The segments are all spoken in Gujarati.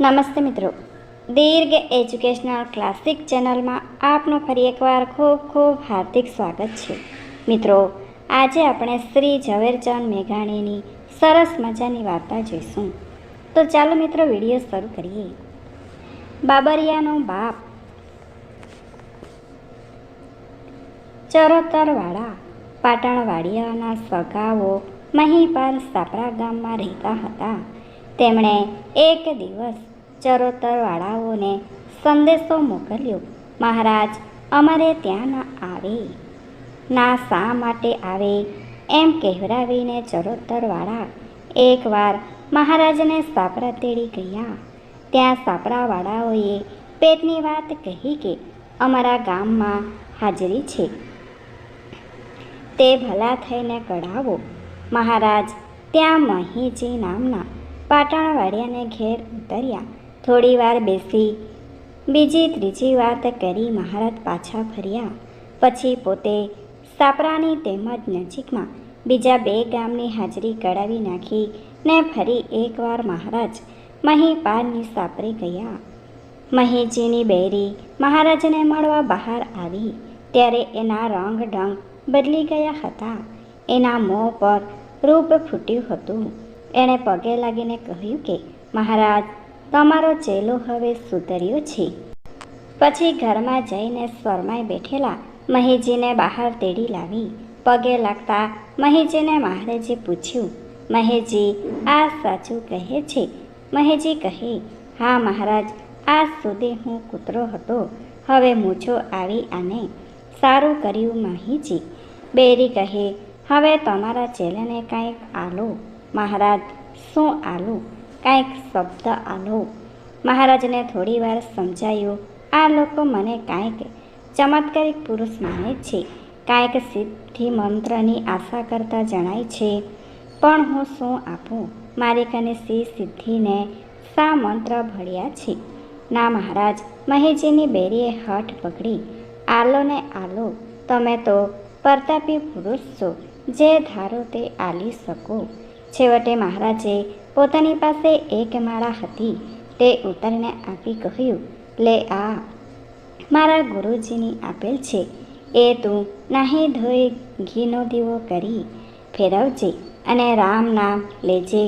નમસ્તે મિત્રો. દીર્ઘ એજ્યુકેશનલ ક્લાસિક ચેનલમાં આપનું ફરી એકવાર ખૂબ ખૂબ હાર્દિક સ્વાગત છે. મિત્રો, આજે આપણે શ્રી ઝવેરચંદ મેઘાણીની સરસ મજાની વાર્તા જોઈશું. તો ચાલો મિત્રો, વીડિયો શરૂ કરીએ. બાબરિયાનો બાપ, ચરોતરવાળા પાટણવાડિયાના સગાઓ મહીપાલ સાપરા ગામમાં રહેતા હતા. તેમણે એક દિવસ ચરોતરવાળાઓને સંદેશો મોકલ્યો, મહારાજ, અમારે ત્યાં ના આવે. ના, શા માટે આવે? એમ કહેવરાવીને ચરોતરવાળા એકવાર મહારાજને સાપરા તેડી ગયા. ત્યાં સાપરાવાળાઓએ પેટની વાત કહી કે, અમારા ગામમાં હાજરી છે. તે ભલા થઈને કઢાવો. મહારાજ ત્યાં મહીજી નામના પાટણવાડિયાને ઘેર ઉતર્યા. થોડી વાર બેસી. બીજી ત્રીજી વાત કરી મહારાજ પાછા ફર્યા. પછી પોતે સાપરાની તેમજ નજીકમાં બીજા બે ગામની હાજરી કઢાવી નાખી ને ફરી એકવાર મહારાજ મહીપાલની સાપરે ગયા. મહીજીની બેરી મહારાજને મળવા બહાર આવી. ત્યારે એના રંગ ઢંગ બદલી ગયા હતા. એના મોં પર રૂપ ફૂટ્યું હતું. એણે પગે લાગીને કહ્યું કે, મહારાજ તમારો ચેલો હવે સુધર્યો છે. પછી ઘરમાં જઈને સ્વરમાય બેઠેલા મહીજીને બહાર તેડી લાવી. પગે લાગતા મહીજીને મહારાજે પૂછ્યું મહેજી આ સાચું કહે છે? મહેજી કહે, હા મહારાજ, આજ સુધી હું કૂતરો હતો. હવે મૂછો આવી અને સારું કર્યું મહીજી બેરી કહે, હવે તમારા ચેલાને કાંઈક આલો. મહારાજ, શું આલો? કાંઈક શબ્દ આલો મહારાજને થોડી વાર સમજાયું, આ લોકો મને કાંઈક ચમત્કારિક પુરુષ માને છે. કાંઈક સિદ્ધિ મંત્રની આશા કરતા જણાય છે. પણ હું શું આપું? મારી કને સી સિદ્ધિને સા મંત્ર ભળ્યા છે? ના મહારાજ, મહેજીની બેરીએ હઠ પકડી. આલો ને આલો, તમે તો પ્રતાપી પુરુષ છો. જે ધારો તે આલી શકો. છેવટે મહારાજે પોતાની પાસે એક માળા હતી. તે ઉતરને આપી કહ્યું, લે આ, મારા ગુરુજીની આપેલ છે. એ તું નાહી ધોઈ ઘીનો દીવો કરી ફેરવજે અને રામ નામ લેજે.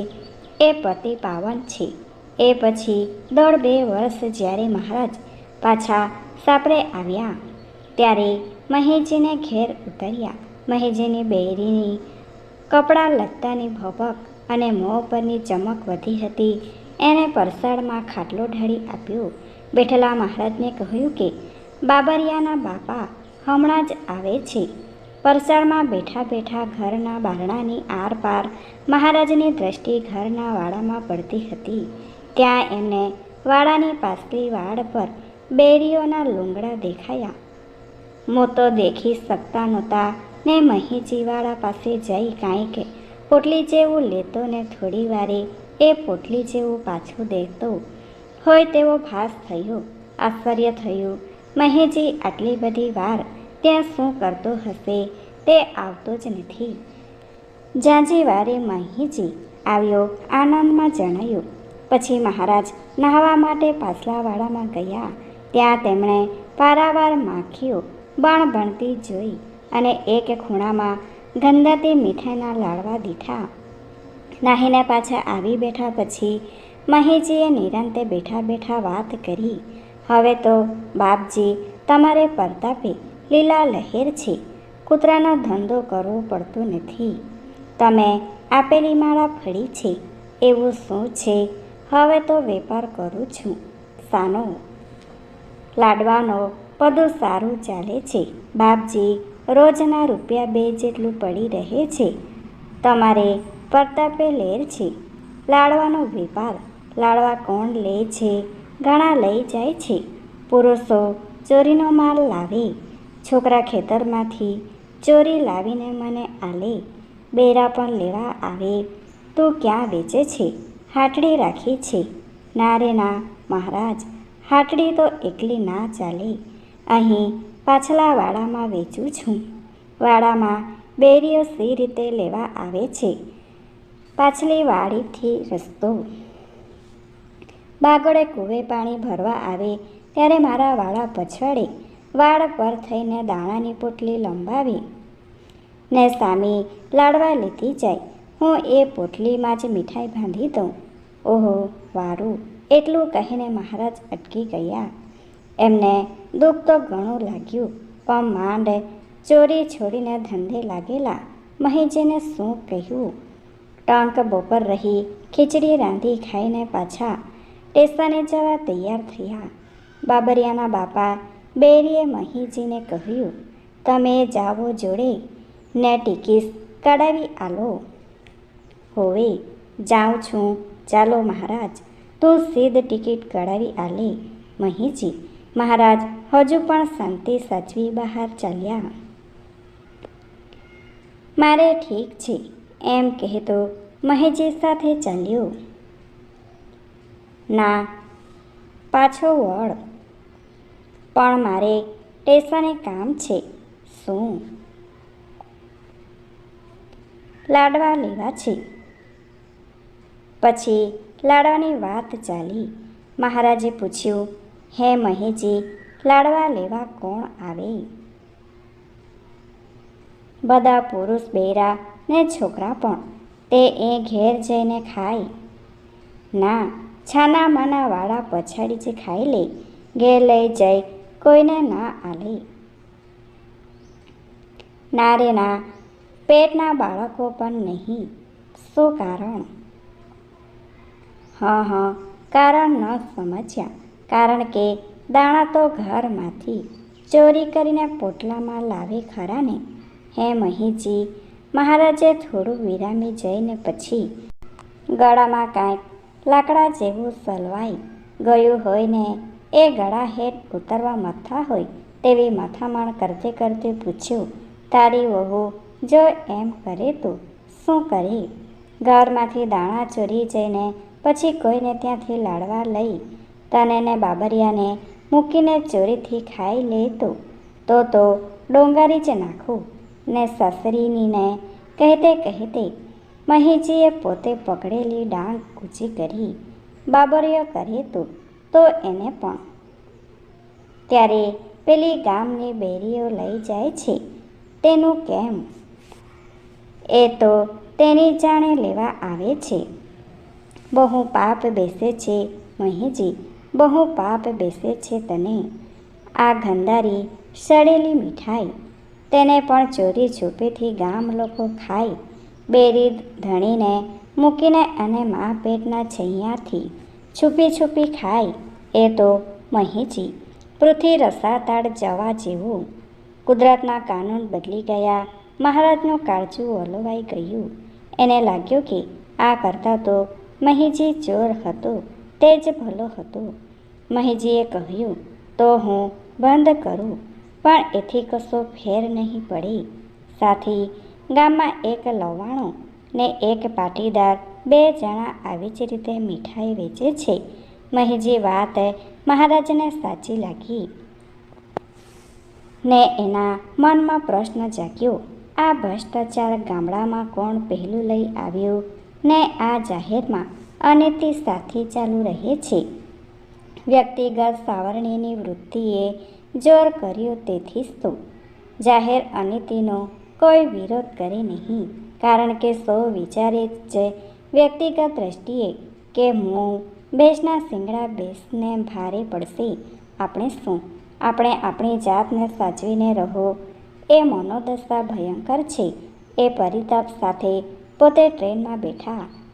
એ પતિ પાવન છે. એ પછી દોઢ બે વર્ષ જ્યારે મહારાજ પાછા સાપરે આવ્યા, ત્યારે મહેજીને ઘેર ઉતર્યા. મહેજીની બેરીની કપડાં લત્તાની ભભક અને મોં પરની ચમક વધી હતી. એણે પરસાળમાં ખાટલો ઢાળી આપ્યો. બેઠેલા મહારાજને કહ્યું કે, બાબરિયાના બાપા હમણાં જ આવે છે. પરસાળમાં બેઠા બેઠા ઘરના બારણાની આરપાર મહારાજની દ્રષ્ટિ ઘરના વાડામાં પડતી હતી. ત્યાં એમને વાડાની પાછલી વાડ પર બેરીઓના લૂંગડા દેખાયા. મોતો દેખી શકતા નહોતા. ને મહીજીવાળા પાસે જઈ કાંઈક પોટલી જેવું લેતો ને થોડી વારે એ પોટલી જેવું પાછું દેતો. હોય તેવો ભાસ થયો, આશ્ચર્ય થયું, મહેજી, આટલી બધી વાર ત્યાં શું કરતો હશે? તે આવતો જ નથી. જાંજી વારે મહીજી આવ્યો, આનંદમાં જણાયું, પછી મહારાજ નહાવા માટે પાછલાવાડામાં ગયા. ત્યાં તેમણે પારાવાર માખીઓ બણ ભણતી જોઈ. અને એક ખૂણામાં ગંદાતી મીઠાઈના લાડવા દીઠા. નાહીને પાછા આવી બેઠા પછી મહીજીએ નિરંતે બેઠા બેઠા વાત કરી. હવે તો, બાપજી, તમારે પરતાપે લીલા લહેર છે. કૂતરાનો ધંધો કરવો પડતો નથી. તમે આપેલી માળા ફળી છે. એવું શું છે? હવે તો વેપાર કરું છું. સાનો. લાડવાનો બધું સારું ચાલે છે. બાપજી રોજના રૂપિયા બે જેટલું પડી રહે છે. તમારે પરતાપે લેર છે. લાડવાનો વેપાર, લાડવા કોણ લે છે? ઘણા લઈ જાય છે. પુરુષો ચોરીનો માલ લાવે. છોકરા ખેતરમાંથી ચોરી લાવીને મને આલે. બેરા પણ લેવા આવે. તું ક્યાં વેચે છે? હાટડી રાખી છે. ના રે ના મહારાજ, હાટડી તો એકલી ના ચાલે. અહીં પાછલા વાડામાં વેચું છું. વાડામાં બેરીઓ સી રીતે લેવા આવે છે. પાછલી વાડીથી રસ્તો બાગડે કૂવે પાણી ભરવા આવે ત્યારે મારા વાળા પછવાડે વાળ પર થઈને દાણાની પોટલી લંબાવી. ને સામી લાડવા લીધી જાય. હું એ પોટલીમાં જ મીઠાઈ બાંધી દઉં. ઓહો, વારું. એટલું કહીને મહારાજ અટકી ગયા. એમને દુઃખ તો ઘણું લાગ્યું, પણ માંડ ચોરી છોડીને ધંધે લાગેલા મહીજીને શું કહ્યું? ટંક બપોર રહી, ખીચડી રાંધી ખાઈને પાછા સ્ટેશને જવા તૈયાર થયા. બાબરિયાના બાપા બેરીએ મહીજીને કહ્યું, તમે જાવો જોડે, ને ટિકિટ કઢાવી આલો. હોવે, જાઉં છું. ચાલો મહારાજ, તું સીધ ટિકિટ કઢાવી આલે. મહીજી મહારાજ, હજુ પણ શાંતિ સાચવી બહાર ચાલ્યા. મારે ઠીક છે, એમ કહેતો મહેજી સાથે ચાલ્યો. ના, પાછો વળ. પણ મારે સ્ટેશને કામ છે, શું? લાડવા લેવા છે. પછી લાડવાની વાત ચાલી. મહારાજે પૂછ્યું હે મહેજી, લાડવા લેવા કોણ આવે? બધા પુરુષ બેરા ને છોકરા પણ, તે એ ઘેર જઈને ખાય. ના, છાના માના વાળા પછાડી જે ખાઈ લે, ઘેર લઈ જઈ, કોઈને ના આલે. ના રે પેટના બાળકો પણ નહીં. શું કારણ? હા હા, કારણ ન સમજ્યા. કારણ કે દાણા તો ઘરમાંથી ચોરી કરીને પોટલામાં લાવે ખરા ને હે મહીજી મહારાજે થોડું વિરામી જઈને પછી ગળામાં કાંઈક લાકડા જેવું સલવાઈ ગયું હોય ને, એ ગળા હેઠ ઉતરવા મથા હોય તેવી મથામણ કરતે કરતે પૂછ્યું, તારી વહુ, જો એમ કરે તો શું કરે? ઘરમાંથી દાણા ચોરી જઈને પછી કોઈને ત્યાંથી લાડવા લઈ તને બાબરિયાને મૂકીને ચોરીથી ખાઈ લે તો. તો ડોંગારી જ નાખું. ને સસરીનીને કહેતે કહેતે મહીજીએ પોતે પકડેલી ડાંગ ઊંચી કરી બાબરીઓ કરે તો તો એને પણ. ત્યારે પેલી ગામની બેરીઓ લઈ જાય છે. તેનું કેમ? એ તો તેની જાણે લેવા આવે છે. બહુ પાપ બેસે છે મહીજી. બહુ પાપ બેસે છે તને. આ ગંધારી સડેલી મીઠાઈ. તેને પણ ચોરી છૂપેથી ગામ લોકો ખાય. બેરી ધણીને મૂકીને અને મા પેટના છૈયાથી છુપી છુપી ખાય. એ તો મહીજી પૃથ્વી રસાતાળ જવા જેવું. કુદરતના કાનૂન બદલી ગયા. મહારાજનું કાળજું ઓલવાઈ ગયું. એને લાગ્યું કે આ કરતાં તો મહીજી ચોર હતો. તે જ ભલો હતો. મહીજીએ કહ્યું, તો હું બંધ કરું. પણ એથી કશો ફેર નહીં પડે. સાથી ગામમાં એક લવાણો ને એક પાટીદાર બે જણા આવી જ રીતે મીઠાઈ વેચે છે. મહીજી વાત મહારાજને સાચી લાગી ને એના મનમાં પ્રશ્ન જાગ્યો, આ ભ્રષ્ટાચાર ગામડામાં કોણ પહેલું લઈ આવ્યું? ને આ જાહેરમાં અનિતિ સાથે ચાલુ રહે છે. વ્યક્તિગત સાવરણીની વૃત્તિએ જોર કર્યું તેથી સ્તુ તો. જાહેર અનિતિનો કોઈ વિરોધ કરે નહીં, કારણ કે સૌ વિચારે જ વ્યક્તિગત દ્રષ્ટિએ કે હું બેસના શિંગડા બેસને ભારે પડશે. આપણે શું? આપણે આપણી જાતને સાચવીને રહો. એ મનોદશા ભયંકર છે. એ પરિતાપ સાથે પોતે ટ્રેનમાં બેઠા